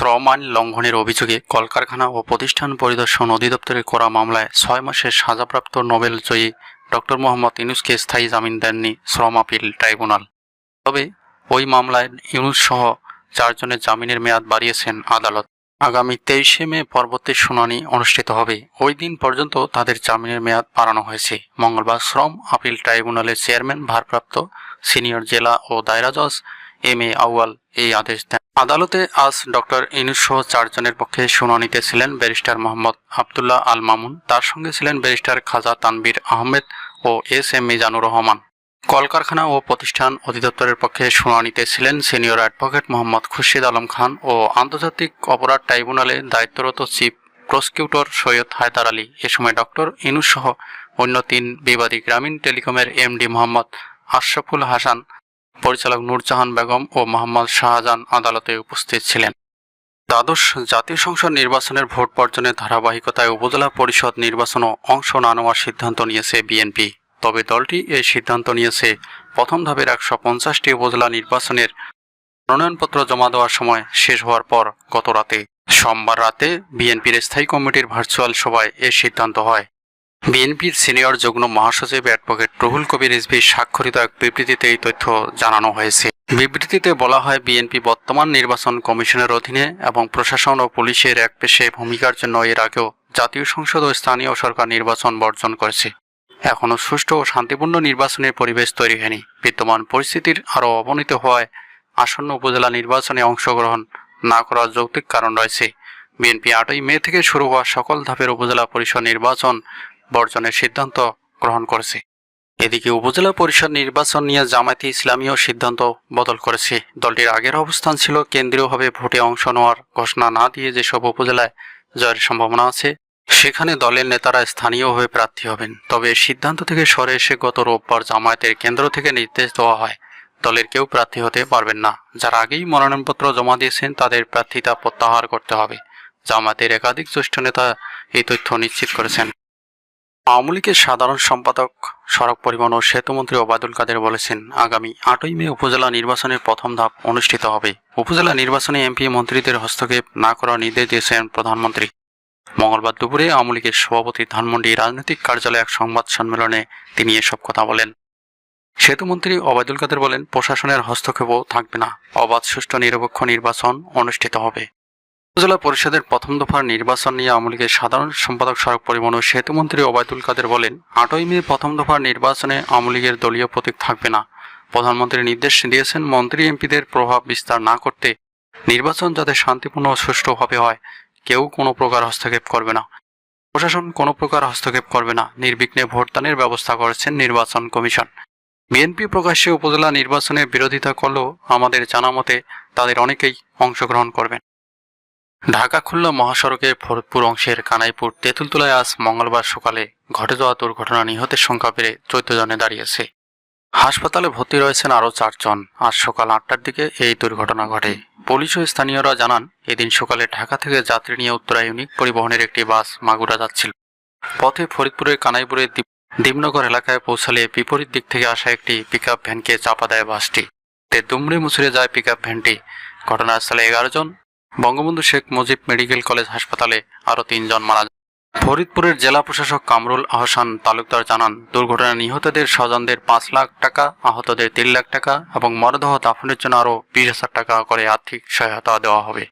শ্রম আইন লঙ্ঘনের অভিযোগে কলকারখানা ও প্রতিষ্ঠান পরিদর্শন অধিদপ্তরে করা মামলায় ছয় মাসের সাজাপ্রাপ্ত নোবেল জয়ী ডক্টর মোহাম্মদ ইউনুসকে স্থায়ী জামিন দেননি শ্রম আপিল ট্রাইব্যুনাল। তবে ওই মামলায় ইউনুস সহ চারজনের জামিনের মেয়াদ বাড়িয়েছেন আদালত। আগামী তেইশে মে পরবর্তী শুনানি অনুষ্ঠিত হবে। ওই দিন পর্যন্ত তাদের জামিনের মেয়াদ বাড়ানো হয়েছে। মঙ্গলবার শ্রম আপিল ট্রাইব্যুনালের চেয়ারম্যান, ভারপ্রাপ্ত সিনিয়র জেলা ও দায়রা জজ এম এ আউয়াল এই আদেশ দেন। আদালতে আজ ডক্টর ইনুস সহ চারজনের পক্ষে শুনানিতে ছিলেন ব্যারিস্টার মোহাম্মদ আবদুল্লাহ আল মামুন। তার সঙ্গে ছিলেন ব্যারিস্টার খাজা তানবির আহমেদ ও এস এম মিজানুর রহমান। কলকারখানা ও প্রতিষ্ঠান অধিদপ্তরের পক্ষে শুনানিতে ছিলেন সিনিয়র অ্যাডভোকেট মোহাম্মদ খুরশিদ আলম খান ও আন্তর্জাতিক অপরাধ ট্রাইব্যুনালে দায়িত্বরত চিফ প্রসিকিউটর সৈয়দ হায়দার আলী। এ সময় ডক্টর ইনুস সহ অন্য তিন বিবাদী গ্রামীণ টেলিকমের এমডি মোহাম্মদ আশরাফুল হাসান পরিচালক নূরজাহান বেগম ও মোহাম্মদ শাহজাহান আদালতে উপস্থিত ছিলেন। দ্বাদশ জাতীয় সংসদ নির্বাচনের ভোট বর্জনের ধারাবাহিকতায় উপজেলা পরিষদ নির্বাচনও অংশ না নেওয়ার সিদ্ধান্ত নিয়েছে বিএনপি। তবে দলটি এই সিদ্ধান্ত নিয়েছে, প্রথম ধাপের একশো পঞ্চাশটি উপজেলা নির্বাচনের মনোনয়নপত্র জমা দেওয়ার সময় শেষ হওয়ার পর গত রাতে সোমবার রাতে বিএনপির স্থায়ী কমিটির ভার্চুয়াল সভায় এ সিদ্ধান্ত হয়। বিএনপির সিনিয়র যুগ্ম মহাসচিব অ্যাডভোকেট রুহুল কবির রিজভি স্বাক্ষরিত এক বিবৃতিতে এই তথ্য জানানো হয়েছে। বিবৃতিতে বলা হয়, বিএনপি বর্তমান নির্বাচন কমিশনের অধীনে এবং প্রশাসন ও পুলিশের এক পেশে ভূমিকার জন্য এর আগেও জাতীয় সংসদ ও স্থানীয় সরকার নির্বাচন বর্জন করেছে। এখনও সুষ্ঠু ও শান্তিপূর্ণ নির্বাচনের পরিবেশ তৈরি হয়নি। বিদ্যমান পরিস্থিতির আরও অবনীত হওয়ায় আসন্ন উপজেলা নির্বাচনে অংশগ্রহণ না করার যৌক্তিক কারণ রয়েছে। বিএনপি আটই মে থেকে শুরু হওয়া সকল ধাপের উপজেলা পরিষদ নির্বাচন বর্জনের সিদ্ধান্ত গ্রহণ করেছে। এদিকে উপজেলা পরিষদ নির্বাচন নিয়ে জামায়াতে ইসলামীও সিদ্ধান্ত বদল করেছে। দলটির আগের অবস্থান ছিল কেন্দ্রীয়ভাবে ভোটে অংশ নেওয়ার ঘোষণা না দিয়ে যেসব উপজেলায় জয়ের সম্ভাবনা আছে, সেখানে দলের নেতারা স্থানীয়ভাবে প্রার্থী হবেন। তবে সিদ্ধান্ত থেকে সরে এসে গত রোববার জামায়াতের কেন্দ্র থেকে নির্দেশ দেওয়া হয়, দলের কেউ প্রার্থী হতে পারবেন না। যারা আগেই মনোনয়নপত্র জমা দিয়েছেন, তাদের প্রার্থিতা প্রত্যাহার করতে হবে। জামায়াতের একাধিক জ্যেষ্ঠ নেতা এই তথ্য নিশ্চিত করেছেন। আওয়ামী লীগের সাধারণ সম্পাদক, সড়ক পরিবহন ও সেতুমন্ত্রী ওবায়দুল কাদের বলেছেন, আগামী আটই মে উপজেলা নির্বাচনের প্রথম ধাপ অনুষ্ঠিত হবে। উপজেলা নির্বাচনে এমপি মন্ত্রীদের হস্তক্ষেপ না করার নির্দেশ দিয়েছেন প্রধানমন্ত্রী। মঙ্গলবার দুপুরে আওয়ামী লীগের সভাপতি ধানমন্ডি রাজনৈতিক কার্যালয়ে এক সংবাদ সম্মেলনে তিনি এসব কথা বলেন। সেতুমন্ত্রী ওবায়দুল কাদের বলেন, প্রশাসনের হস্তক্ষেপও থাকবে না। অবাধ, সুষ্ঠু, নিরপেক্ষ নির্বাচন অনুষ্ঠিত হবে। উপজেলা পরিষদের প্রথম দফার নির্বাচন নিয়ে আওয়ামী সাধারণ সম্পাদক সড়ক পরিবহন ও সেতুমন্ত্রী ওবায়দুল কাদের বলেন, আটই মে প্রথম দফার নির্বাচনে আওয়ামী দলীয় প্রতীক থাকবে না। প্রধানমন্ত্রী নির্দেশ দিয়েছেন মন্ত্রী এমপিদের প্রভাব বিস্তার না করতে নির্বাচন যাতে শান্তিপূর্ণ ও সুষ্ঠুভাবে হয়। কেউ কোনো প্রকার হস্তক্ষেপ করবে না। প্রশাসন কোনো প্রকার হস্তক্ষেপ করবে না। নির্বিঘ্নে ভোটদানের ব্যবস্থা করেছেন নির্বাচন কমিশন। বিএনপি প্রকাশ্যে উপজেলা নির্বাচনের বিরোধিতা করলেও আমাদের জানা মতে তাদের অনেকেই অংশগ্রহণ করবেন। ঢাকা খুলনা মহাসড়কের ফরিদপুর অংশের কানাইপুর তেঁতুলতলায় আজ মঙ্গলবার সকালে ঘটে যাওয়া দুর্ঘটনা নিহতের সংখ্যা বেড়ে চৌদ্দ জনে দাঁড়িয়েছে। হাসপাতালে ভর্তি রয়েছেন আরও চারজন। আজ সকাল আটটার দিকে এই দুর্ঘটনা ঘটে। পুলিশ ও স্থানীয়রা জানান, এদিন সকালে ঢাকা থেকে যাত্রী নিয়ে উত্তরা ইউনিক পরিবহনের একটি বাস মাগুরা যাচ্ছিল। পথে ফরিদপুরের কানাইপুরের দ্বীপনগর এলাকায় পৌঁছালে বিপরীত দিক থেকে আসা একটি পিকআপ ভ্যানকে চাপা দেয় বাসটি। তে দুমড়ে মুচড়ে যায় পিকআপ ভ্যানটি। ঘটনাস্থলে এগারো জন বঙ্গবন্ধু শেখ মুজিব মেডিকেল কলেজ হাসপাতালে আরও তিনজন মারা যান। ফরিদপুরের জেলা প্রশাসক কামরুল আহসান তালুকদার জানান, দুর্ঘটনায় নিহতদের স্বজনদের পাঁচ লাখ টাকা, আহতদের তিন লাখ টাকা এবং মরদেহ দাফনের জন্য আরও বিশ হাজার টাকা করে আর্থিক সহায়তা দেওয়া হবে।